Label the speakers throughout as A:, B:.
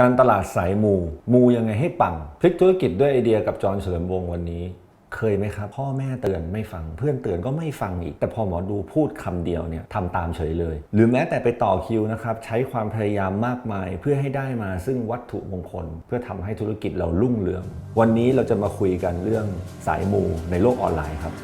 A: การตลาดสายมู มูยังไงให้ปัง พลิกธุรกิจด้วยไอเดียกับจอห์นเฉลิมวงวันนี้ เคยไหมครับ พ่อแม่เตือนไม่ฟัง เพื่อนเตือนก็ไม่ฟังอีก แต่พอหมอดูพูดคำเดียวเนี่ยทำตามเฉยเลย หรือแม้แต่ไปต่อคิวนะครับ ใช้ความพยายามมากมาย เพื่อให้ได้มาซึ่งวัตถุมงคล เพื่อทำให้ธุรกิจเรารุ่งเรือง วันนี้เราจะมาคุยกันเรื่องสายมูในโลกออนไลน์ครับ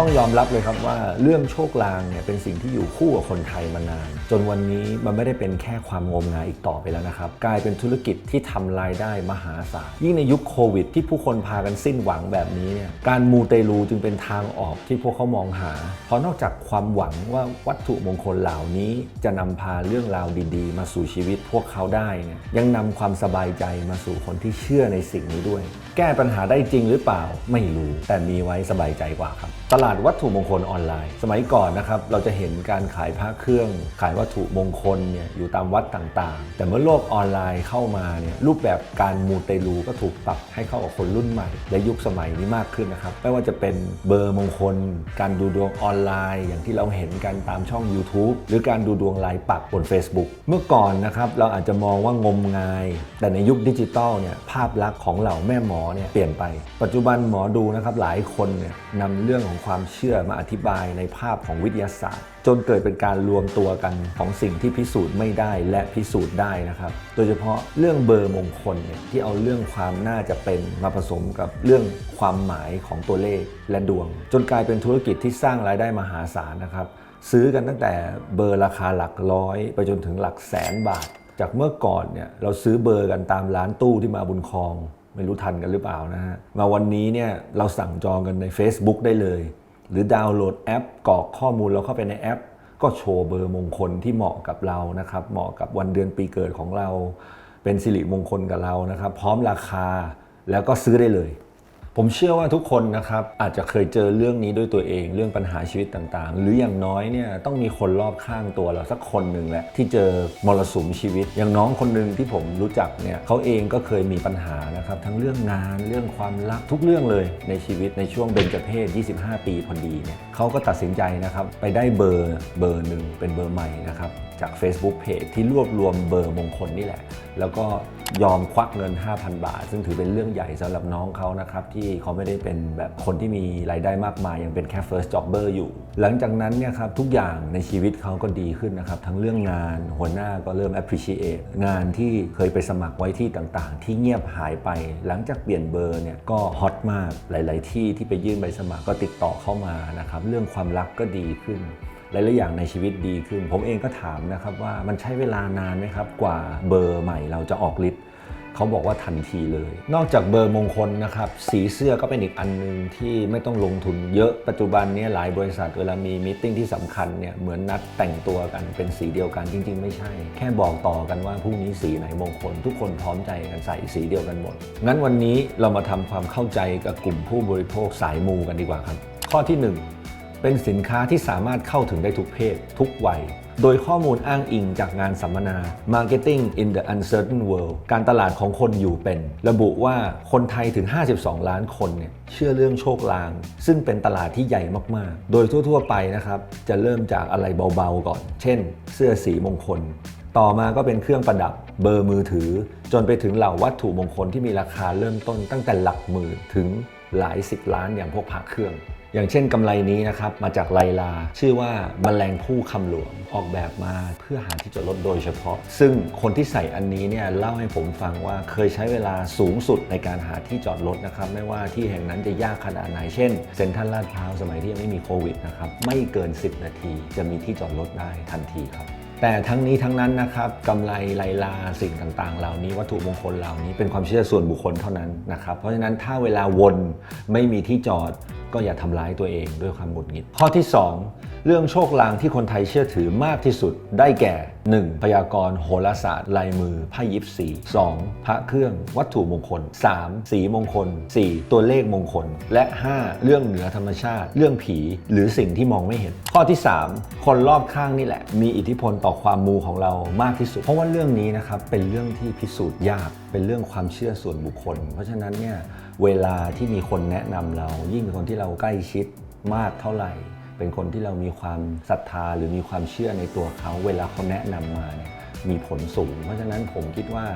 A: ต้องยอมรับเลยครับว่าเรื่องโชคลางเนี่ยเป็นสิ่งที่อยู่คู่กับคนไทยมานาน จนวันนี้มันไม่ได้เป็นแค่ความงมงายอีกต่อไปแล้วนะครับ กลายเป็นธุรกิจที่ทำรายได้มหาศาลยิ่งในยุคโควิด ที่ผู้คนพากันสิ้นหวังแบบนี้เนี่ยการมูเตลูจึงเป็นทางออกที่พวกเขามองหา เพราะนอกจากความหวังว่าวัตถุมงคลเหล่านี้จะนำพาเรื่องราวดีๆ มาสู่ชีวิตพวกเขาได้เนี่ยยังนำความสบายใจมาสู่คนที่เชื่อในสิ่งนี้ด้วย แก้ปัญหาได้จริงหรือเปล่าไม่รู้แต่มีไว้สบายใจกว่าครับตลาดาดวัตถุมงคลออนไลน์ สมัยก่อนนะครับเราจะเห็นการขายพระเครื่องขายวัตถุมงคลเนี่ยอยู่ตามวัดต่างๆ แต่เมื่อโลกออนไลน์เข้ามาเนี่ยรูปแบบการมูเตลูก็ถูกปรับให้เข้ากับคนรุ่นใหม่ และยุคสมัยนี้มากขึ้นนะครับไม่ว่าจะเป็นเบอร์มงคล การดูดวงออนไลน์ อย่างที่เราเห็นกันตามช่อง YouTube หรือการดูดวงลายปักบน Facebook เมื่อก่อนนะครับเราอาจจะมองว่างมงาย แต่ในยุคดิจิตอลเนี่ยภาพลักษณ์ของเหล่าแม่หมอเนี่ยเปลี่ยนไป ปัจจุบันหมอดูนะครับหลายคนเนี่ยนำเรื่องของความความเชื่อมาอธิบายในภาพของวิทยาศาสตร์ จนเกิดเป็นการรวมตัวกันของสิ่งที่พิสูจน์ไม่ได้และพิสูจน์ได้นะครับ โดยเฉพาะเรื่องเบอร์มงคลเนี่ยที่เอาเรื่องความน่าจะเป็นมาผสมกับเรื่องความหมายของตัวเลขและดวง จนกลายเป็นธุรกิจที่สร้างรายได้มหาศาลนะครับซื้อกันตั้งแต่เบอร์ราคาหลักร้อย ไปจนถึงหลักแสนบาท จากเมื่อก่อนเนี่ยเราซื้อเบอร์กันตามร้านตู้ที่มาบุญคลอง ไม่รู้ทันกันหรือเปล่านะฮะมาวันนี้เนี่ยเราสั่งจองกันใน Facebook ได้เลย หรือดาวน์โหลดแอปกรอกข้อมูลเราเข้าไปในแอป ก็โชว์เบอร์มงคลที่เหมาะกับเรานะครับ เหมาะกับวันเดือนปีเกิดของเรา เป็นสิริมงคลกับเรานะครับ พร้อมราคาแล้วก็ซื้อได้เลย ผมเชื่อว่าทุกคนนะครับอาจจะเคยเจอเรื่องนี้ด้วยตัวเอง เรื่องปัญหาชีวิตต่างๆ หรืออย่างน้อยเนี่ยต้องมีคนรอบข้างตัวเราสักคนหนึ่งแหละที่เจอมรสุมชีวิต อย่างน้องคนหนึ่งที่ผมรู้จักเนี่ยเขาเองก็เคยมีปัญหานะครับทั้งเรื่องงานเรื่องความรักทุกเรื่องเลยในชีวิตในช่วงเบญจเพศ 25 ปีพอดีเนี่ยเขาก็ตัดสินใจนะครับไปได้เบอร์เบอร์หนึ่งเป็นเบอร์ใหม่นะครับ จาก Facebook Page ที่รวบรวมเบอร์มงคลนี่แหละ แล้วก็ยอมควักเงิน 5,000 บาท ซึ่งถือเป็นเรื่องใหญ่สำหรับน้องเขานะครับ ที่เขาไม่ได้เป็นแบบคนที่มีรายได้มากมาย ยังเป็นแค่ first jobber อยู่ หลังจากนั้นเนี่ยครับทุกอย่างในชีวิตเขาก็ดีขึ้นนะครับ ทั้งเรื่องงานหัวหน้าก็เริ่ม appreciate งานที่เคยไปสมัครไว้ที่ต่างๆ ที่เงียบหายไป หลังจากเปลี่ยนเบอร์เนี่ยก็ฮอตมากหลาย ๆ ที่ที่ไปยื่นใบสมัครก็ติดต่อเข้ามานะครับเรื่องความรักก็ดีขึ้น หลายๆอย่างในชีวิตดีขึ้น ผมเองก็ถามนะครับว่ามันใช้เวลานานไหมครับกว่าเบอร์ใหม่เราจะออกฤทธิ์เขาบอกว่าทันทีเลย นอกจากเบอร์มงคลนะครับ สีเสื้อก็เป็นอีกอันหนึงที่ไม่ต้องลงทุนเยอะปัจจุบันนี้หลายบริษัทเวลามีมิ팅ที่สำคัญเนี่ยเหมือนนัดแต่งตัวกันเป็นสีเดียวกันจริง ๆ ไม่ใช่ แค่บอกต่อกันว่าพรุ่งนี้สีไหนมงคล ทุกคนพร้อมใจกันใส่สีเดียวกันหมดงั้นวันนี้เรามาทำความเข้าใจกับกลุ่มผู้บริโภคสายมูกันดีกว่าครับ ข้อที่หนึ่ง เป็นสินค้าที่สามารถเข้าถึงได้ทุกเพศ ทุกวัย โดยข้อมูลอ้างอิงจากงานสัมมนา Marketing in the Uncertain World การตลาดของคนอยู่เป็น ระบุว่าคนไทยถึง 52 ล้านคนเนี่ยเชื่อเรื่องโชคลาง ซึ่งเป็นตลาดที่ใหญ่มาก ๆ โดยทั่ว ๆ ไปนะครับ จะเริ่มจากอะไรเบา ๆ ก่อน เช่น เสื้อสีมงคล ต่อมาก็เป็นเครื่องประดับ เบอร์มือถือ จนไปถึงเหล่าวัตถุมงคลที่มีราคาเริ่มต้นตั้งแต่หลักหมื่นถึงหลายสิบล้านอย่างพวกพระเครื่อง อย่างเช่นกำไรนี้นะครับมาจากไลลา ชื่อว่าแมลงผู้คำหลวงออกแบบมาเพื่อหาที่จอดรถโดยเฉพาะ ซึ่งคนที่ใส่อันนี้เนี่ยเล่าให้ผมฟังว่าเคยใช้เวลาสูงสุดในการหาที่จอดรถนะครับไม่ว่าที่แห่งนั้นจะยากขนาดไหนเช่นเซ็นทรัลลาดพร้าวสมัยที่ยังไม่มีโควิดนะครับไม่เกิน 10 นาทีจะมีที่จอดรถได้ทันทีครับ แต่ทั้งนี้ทั้งนั้นนะครับกำไรไลลาสิ่งต่างๆ เหล่านี้วัตถุมงคลเหล่านี้เป็นความเชื่อส่วนบุคคลเท่านั้นนะครับเพราะฉะนั้นถ้าเวลาวนไม่มีที่จอดก็อย่าทำร้ายตัวเองด้วยความหงุดหงิด ข้อที่ 2 เรื่องโชคลางที่คนไทยเชื่อถือมากที่สุดได้แก่ 1. พยากรณ์โหราศาสตร์ลายมือไพ่ยิปซี 2. พระเครื่องวัตถุมงคล 3. สีมงคล 4. ตัวเลขมงคล และ 5. เรื่องเหนือธรรมชาติ เรื่องผีหรือสิ่งที่มองไม่เห็น ข้อที่ 3 คนรอบข้างนี่แหละ มีอิทธิพลต่อความมูของเรามากที่สุด เพราะว่าเรื่องนี้นะครับเป็นเรื่องที่พิสูจน์ยากเป็นเรื่องความเชื่อส่วนบุคคล เพราะฉะนั้นเนี่ยเวลาที่มีคนแนะนำเรา ยิ่งเป็นคนที่เราใกล้ชิดมากเท่าไหร่ เป็นคนที่เรามีความศรัทธาหรือมีความเชื่อในตัวเขาเวลาเขาแนะนำมาเนี่ยมีผลสูง เพราะฉะนั้นผมคิดว่า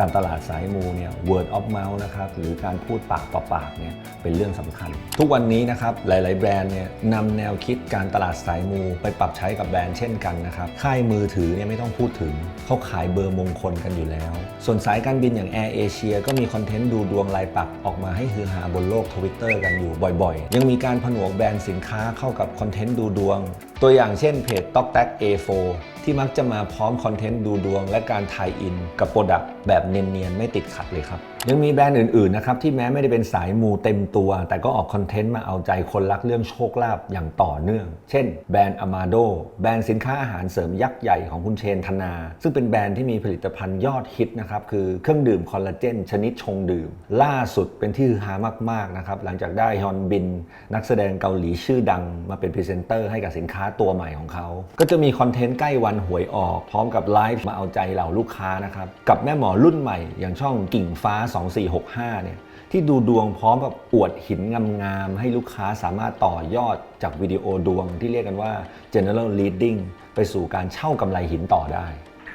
A: การตลาดสายมูเนี่ย word of mouth นะครับหรือการพูดปากต่อปากเนี่ยเป็นเรื่องสำคัญ ทุกวันนี้นะครับหลาย ๆ แบรนด์เนี่ยนำแนวคิดการตลาดสายมูไปปรับใช้กับแบรนด์เช่นกันนะครับค่ายมือถือเนี่ยไม่ต้องพูดถึงเขาขายเบอร์มงคลกันอยู่แล้ว ส่วนสายการบินอย่าง Air Asia ก็มีคอนเทนต์ดูดวงลายปักออกมาให้ฮือฮาบนโลกทวิตเตอร์กันอยู่บ่อย ๆ ยังมีการผนวกแบรนด์สินค้าเข้ากับคอนเทนต์ดูดวง ตัวอย่างเช่นเพจ t o k t a k A4 ที่มักจะมาพร้อมคอนเทนต์ดูดวงและการทายอินกับโปรดักต์แบบเนียนๆ ไม่ติดขัดเลยครับ ยังมีแบรนด์อื่นๆนะครับที่แม้ไม่ได้เป็นสายมูเต็มตัว แต่ก็ออกคอนเทนต์มาเอาใจคนรักเรื่องโชคลาภอย่างต่อเนื่อง เช่น แบรนด์ Amado แบรนด์สินค้าอาหารเสริมยักษ์ใหญ่ของคุณเชนธนา ซึ่งเป็นแบรนด์ที่มีผลิตภัณฑ์ยอดฮิตนะครับคือเครื่องดื่มคอลลาเจนชนิดชงดื่ม ล่าสุดเป็นที่ฮือฮามากๆนะครับหลังจากได้ฮอนบิน นักแสดงเกาหลีชื่อดังมาเป็นพรีเซนเตอร์ให้กับสินค้าตัวใหม่ของเขาก็จะมีคอนเทนต์ใกล้วันหวยออก พร้อมกับไลฟ์มาเอาใจเหล่าลูกค้านะครับกับแม่หมอรุ่นใหม่อย่างช่องกิ่งฟ้า2465เนี่ยที่ดูดวงพร้อมกับอวดหินงามๆให้ลูกค้าสามารถต่อยอดจากวิดีโอดวงที่เรียกกันว่า general leading ไปสู่การเช่ากำไรหินต่อได้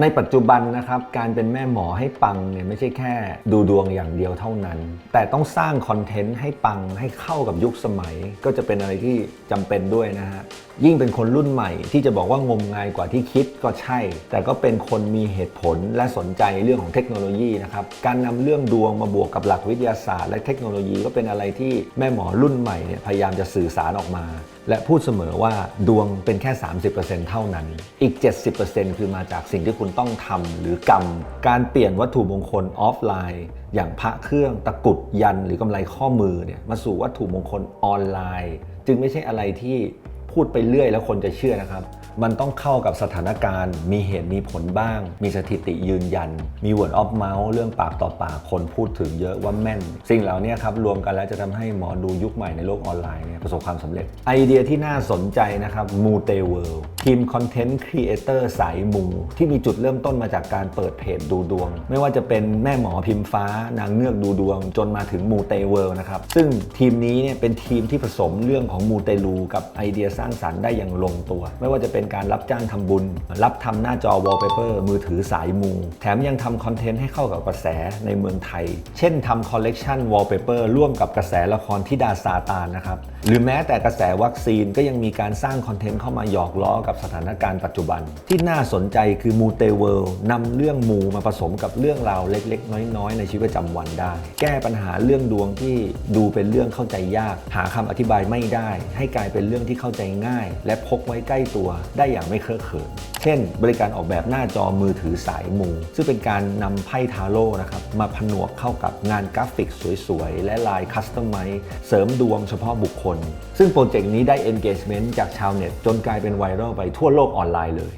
A: ในปัจจุบันนะครับการเป็นแม่หมอให้ปังเนี่ยไม่ใช่แค่ดูดวงอย่างเดียวเท่านั้น แต่ต้องสร้างคอนเทนต์ให้ปังให้เข้ากับยุคสมัย ก็จะเป็นอะไรที่จำเป็นด้วยนะฮะยิ่งเป็นคนรุ่นใหม่ที่จะบอกว่างมงายกว่าที่คิดก็ใช่ แต่ก็เป็นคนมีเหตุผลและสนใจเรื่องของเทคโนโลยีนะครับการนำเรื่องดวงมาบวกกับหลักวิทยาศาสตร์ และเทคโนโลยีก็เป็นอะไรที่แม่หมอรุ่นใหม่เนี่ยพยายามจะสื่อสารออกมาและพูดเสมอว่าดวงเป็นแค่ 30%เท่านั้น อีก 70%คือมาจากสิ่งที่คุณต้องทำหรือกรรม การเปลี่ยนวัตถุมงคลออฟไลน์ อย่างพระเครื่องตะกุดยันหรือกำไรข้อมือเนี่ยมาสู่วัตถุมงคลออนไลน์ จึงไม่ใช่อะไรที่ พูดไปเรื่อยแล้วคนจะเชื่อนะครับ มันต้องเข้ากับสถานการณ์ มีเหตุมีผลบ้าง มีสถิติยืนยัน มี word of mouth เรื่องปากต่อปากคนพูดถึงเยอะว่าแม่น สิ่งเหล่านี้ครับรวมกันแล้วจะทำให้หมอดูยุคใหม่ในโลกออนไลน์เนี่ยประสบความสำเร็จ ไอเดียที่น่าสนใจนะครับมูเตเวิลทีมคอนเทนต์ครีเอเตอร์สายมูที่มีจุดเริ่มต้นมาจากการเปิดเพจดูดวง ไม่ว่าจะเป็นแม่หมอพิมฟ้านางเงือกดูดวง จนมาถึงมูเตเวิลนะครับซึ่งทีมนี้เนี่ยเป็นทีมที่ผสมเรื่องของมูเตลูกับไอเดียสร้างสรรค์ได้อย่างลงตัว ไม่ว่าจะเป็นการรับจ้างทำบุญ รับทำหน้าจอวอลเปเปอร์มือถือสายมู แถมยังทำคอนเทนต์ให้เข้ากับกระแสในเมืองไทย เช่นทำคอลเลกชันวอลเปเปอร์ร่วมกับกระแสละครทิดาซาตานนะครับ หรือแม้แต่กระแสวัคซีนก็ยังมีการสร้างคอนเทนต์เข้ามาหยอกล้อกับสถานการณ์ปัจจุบัน ที่น่าสนใจคือมูเตเวิลด์นำเรื่องมูมาผสมกับเรื่องราวเล็กๆ น้อยๆ ในชีวิตประจำวันได้ แก้ปัญหาเรื่องดวงที่ดูเป็นเรื่องเข้าใจยาก หาคำอธิบายไม่ได้ ให้กลายเป็นเรื่องที่เข้าใจง่าย และพกไว้ใกล้ตัวได้อย่างไม่เคอะเขิน เช่น บริการออกแบบหน้าจอมือถือสายมู ซึ่งเป็นการนำไพ่ทาโร่นะครับมาผนวกเข้ากับงานกราฟิกสวย ๆ และลายคัสตอมไมซ์เสริมดวงเฉพาะบุคคล ซึ่งโปรเจกต์นี้ได้ engagement จากชาวเน็ต จนกลายเป็นไวรัลไปทั่วโลกออนไลน์เลย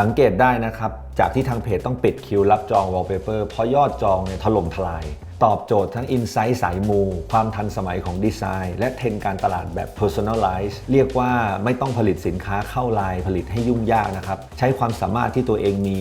A: สังเกตได้นะครับ จากที่ทางเพจต้องปิดคิวรับจอง wallpaper เพราะยอดจองเนี่ยถล่มทลาย ตอบโจทย์ทั้ง Insight สายมู ความทันสมัยของดีไซน์ และเทรนการตลาดแบบ Personalize เรียกว่าไม่ต้องผลิตสินค้าเข้าไลน์ผลิตให้ยุ่งยากนะครับ ใช้ความสามารถที่ตัวเองมี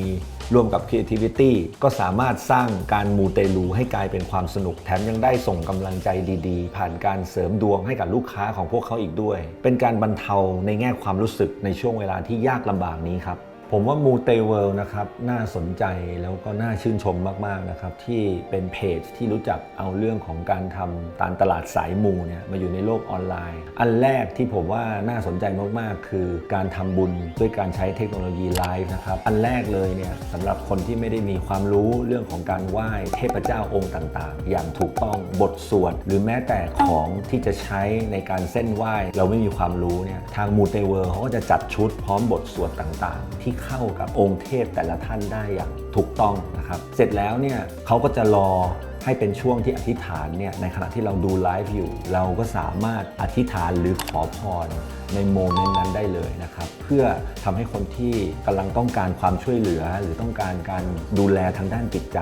A: รวมกับ creativity ก็สามารถสร้างการมูเตลูให้กลายเป็นความสนุก แถมยังได้ส่งกำลังใจดีๆ ผ่านการเสริมดวงให้กับลูกค้าของพวกเขาอีกด้วย เป็นการบรรเทาในแง่ความรู้สึกในช่วงเวลาที่ยากลำบากนี้ครับ ผมว่ามูเตเวิลนะครับน่าสนใจแล้วก็น่าชื่นชมมาก ๆ นะครับ ที่เป็นเพจที่รู้จักเอาเรื่องของการทำการตลาดสายมูเนี่ยมาอยู่ในโลกออนไลน์ อันแรกที่ผมว่าน่าสนใจมาก ๆ คือการทำบุญด้วยการใช้เทคโนโลยีไลฟ์นะครับ อันแรกเลยเนี่ยสำหรับคนที่ไม่ได้มีความรู้เรื่องของการไหว้เทพเจ้าองค์ต่าง ๆ อย่างถูกต้องบทสวดหรือแม้แต่ของที่จะใช้ในการเส้นไหว้ เราไม่มีความรู้เนี่ยทางมูเตเวิร์เขาก็จะจัดชุดพร้อมบทสวดต่าง ๆ ที่เข้ากับองค์เทพแต่ละท่านได้อย่างถูกต้องนะครับ เสร็จแล้วเนี่ยเขาก็จะรอ ให้เป็นช่วงที่อธิษฐานเนี่ยในขณะที่เราดูไลฟ์อยู่ เราก็สามารถอธิษฐานหรือขอพรในโมเมนต์นั้นได้เลยนะครับ เพื่อทำให้คนที่กำลังต้องการความช่วยเหลือ หรือต้องการการดูแลทางด้านจิตใจ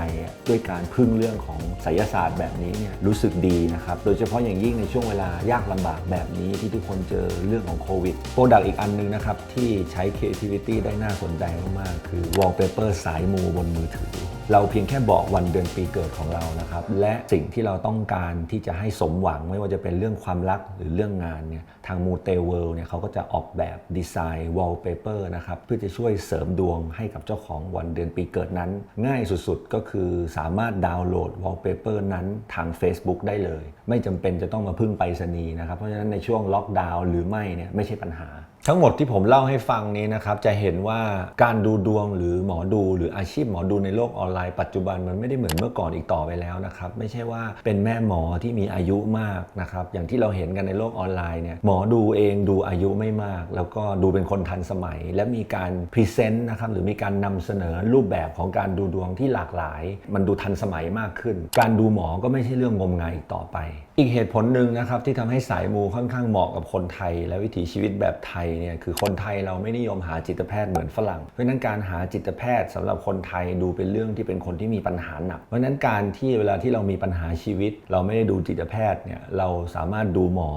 A: ด้วยการพึ่งเรื่องของไสยศาสตร์แบบนี้เนี่ยรู้สึกดีนะครับ โดยเฉพาะอย่างยิ่งในช่วงเวลายากลำบากแบบนี้ที่ทุกคนเจอเรื่องของโควิดโปรดักต์อีกอันหนึงนะครับ ที่ใช้ creativity ได้น่าสนใจมากๆคือ wallpaper สายมูบนมือถือเราเพียงแค่บอกวันเดือนปีเกิดของเรานะครับ และสิ่งที่เราต้องการที่จะให้สมหวังไม่ว่าจะเป็นเรื่องความรักหรือเรื่องงานเนี่ยทางมูเตเวิลเนี่ยเขาก็จะออกแบบดีไซน์วอลเปเปอร์นะครับเพื่อจะช่วยเสริมดวงให้กับเจ้าของวันเดือนปีเกิดนั้น ง่ายสุดๆ ก็คือสามารถดาวน์โหลดวอลเปเปอร์นั้นทาง Facebook ได้เลย ไม่จำเป็นจะต้องมาพึ่งไปรษณีย์นะครับเพราะฉะนั้นในช่วงล็อกดาวน์หรือไม่เนี่ยไม่ใช่ปัญหา ทั้งหมดที่ผมเล่าให้ฟังนี้นะครับจะเห็นว่าการดูดวงหรือหมอดู หรืออาชีพหมอดูในโลกออนไลน์ปัจจุบันมันไม่ได้เหมือนเมื่อก่อนอีกต่อไปแล้วนะครับไม่ใช่ว่าเป็นแม่หมอที่มีอายุมากนะครับอย่างที่เราเห็นกันในโลกออนไลน์เนี่ยหมอดูเองดูอายุไม่มาก แล้วก็ดูเป็นคนทันสมัย และมีการพรีเซนต์นะครับหรือมีการนำเสนอรูปแบบของการดูดวงที่หลากหลาย มันดูทันสมัยมากขึ้น การดูหมอก็ไม่ใช่เรื่องงมงายอีกต่อไป อีกเหตุผลหนึ่งนะครับที่ทำให้สายมูค่อนข้างเหมาะกับคนไทย และวิถีชีวิตแบบไทยเนี่ยคือคนไทยเราไม่นิยมหาจิตแพทย์เหมือนฝรั่ง เพราะนั้นการหาจิตแพทย์สำหรับคนไทยดูเป็นเรื่องที่เป็นคนที่มีปัญหาหนัก เพราะนั้นการที่เวลาที่เรามีปัญหาชีวิต เราไม่ได้ดูจิตแพทย์เนี่ยเราสามารถดูหมอ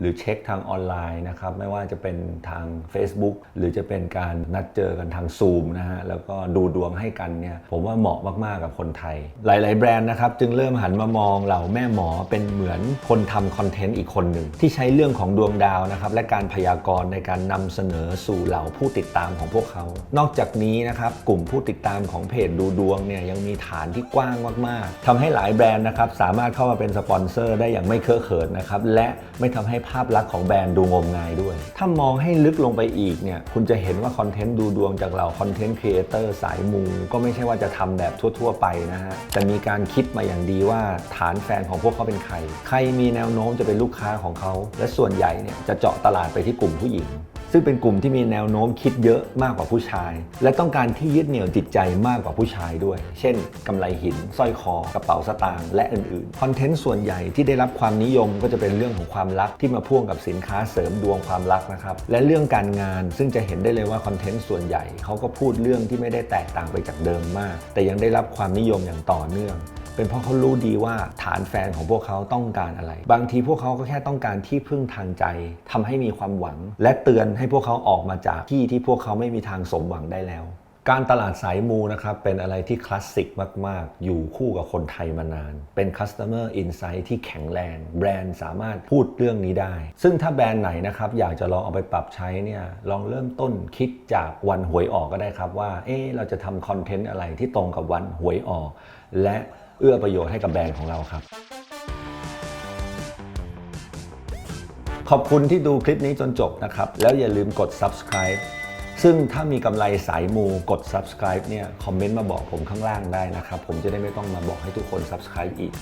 A: หรือเช็คทางออนไลน์นะครับไม่ว่าจะเป็นทาง Facebook หรือจะเป็นการนัดเจอกันทางซูมนะฮะแล้วก็ดูดวงให้กันเนี่ยผมว่าเหมาะมาก ๆ กับคนไทย หลาย ๆ แบรนด์นะครับจึงเริ่มหันมามองเหล่าแม่หมอเป็นเหมือนคนทำคอนเทนต์อีกคนหนึ่ง ที่ใช้เรื่องของดวงดาวนะครับและการพยากรณ์ในการนำเสนอสู่เหล่าผู้ติดตามของพวกเขา นอกจากนี้นะครับกลุ่มผู้ติดตามของเพจดูดวงเนี่ยยังมีฐานที่กว้างมาก ๆทำให้หลายแบรนด์นะครับสามารถเข้ามาเป็นสปอนเซอร์ได้อย่างไม่เคอะเขินนะครับและไม่ทำให้ภาพลักษณ์ของแบรนด์ดูงมงายด้วย ถ้ามองให้ลึกลงไปอีกเนี่ยคุณจะเห็นว่าคอนเทนต์ดูดวงจากเราคอนเทนต์ครีเอเตอร์สายมูก็ไม่ใช่ว่าจะทำแบบทั่ว ๆ ไปนะฮะแต่มีการคิดมาอย่างดีว่าฐานแฟนของพวกเขาเป็นใคร ใครมีแนวโน้มจะเป็นลูกค้าของเขา และส่วนใหญ่เนี่ยจะเจาะตลาดไปที่กลุ่มผู้หญิงซึ่งเป็นกลุ่มที่มีแนวโน้มคิดเยอะมากกว่าผู้ชาย และต้องการที่ยึดเหนี่ยวจิตใจมากกว่าผู้ชายด้วย เช่นกำไลหินสร้อยคอกระเป๋าสตางค์และอื่นๆคอนเทนต์ส่วนใหญ่ที่ได้รับความนิยมก็จะเป็นเรื่องของความรักที่มาพ่วงกับสินค้าเสริมดวงความรักนะครับและเรื่องการงานซึ่งจะเห็นได้เลยว่าคอนเทนต์ส่วนใหญ่เขาก็พูดเรื่องที่ไม่ได้แตกต่างไปจากเดิมมาก แต่ยังได้รับความนิยมอย่างต่อเนื่อง เป็นเพราะเขารู้ดีว่าฐานแฟนของพวกเขาต้องการอะไร บางทีพวกเขาก็แค่ต้องการที่พึ่งทางใจทำให้มีความหวัง และเตือนให้พวกเขาออกมาจากที่ที่พวกเขาไม่มีทางสมหวังได้แล้ว การตลาดสายมูนะครับเป็นอะไรที่คลาสสิกมาก ๆ อยู่คู่กับคนไทยมานาน เป็น Customer Insight ที่แข็งแรง แบรนด์สามารถพูดเรื่องนี้ได้ ซึ่งถ้าแบรนด์ไหนนะครับอยากจะลองเอาไปปรับใช้เนี่ยลองเริ่มต้นคิดจากวันหวยออกก็ได้ครับว่าเอ๊เราจะทำคอนเทนต์อะไรที่ตรงกับวันหวยออก และ เอื้อประโยชน์ให้กับแบรนด์ของเราครับ ขอบคุณที่ดูคลิปนี้จนจบนะครับ แล้วอย่าลืมกด subscribe ซึ่งถ้ามีกำไรสายมูกด subscribe เนี่ยคอมเมนต์มาบอกผมข้างล่างได้นะครับ ผมจะได้ไม่ต้องมาบอกให้ทุกคน subscribe อีก